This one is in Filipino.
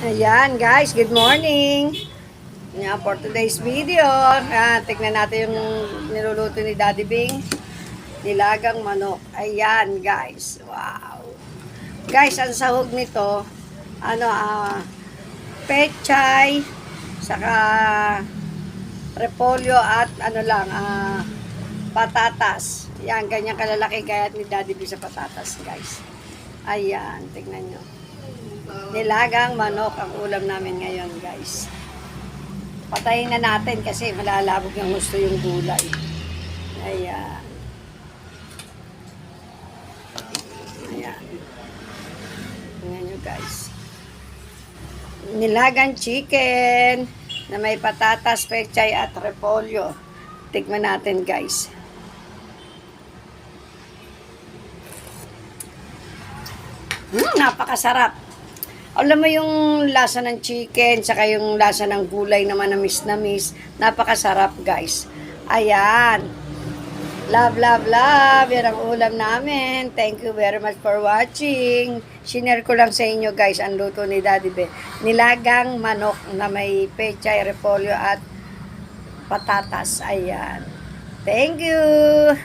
Ayan guys, good morning. Yan for today's video. Ayan, tignan natin yung niluluto ni Daddy Bing. Nilagang manok. Ayan guys. Wow. Guys, ang sahog nito, ano, ah, pechay, saka repolyo at ano lang, ah, patatas. Yan, ganyan kalalaki kaya ni Daddy Bing sa patatas guys. Ayan, tignan nyo. Nilagang manok ang ulam namin ngayon, guys. Patayin na natin kasi malalabog ng gusto yung gulay. Ayan. Ayan. Tingnan nyo, guys. Nilagang chicken na may patatas, pechay at repolyo. Tikman natin, guys. Hmm, napakasarap. Alam mo yung lasa ng chicken, saka yung lasa ng gulay naman na miss na miss. Napakasarap, guys. Ayan. Love, love, love. Yan ang ulam namin. Thank you very much for watching. Sinare ko lang sa inyo, guys, ang luto ni Daddy Be. Nilagang manok na may pechay, repolyo at patatas. Ayan. Thank you.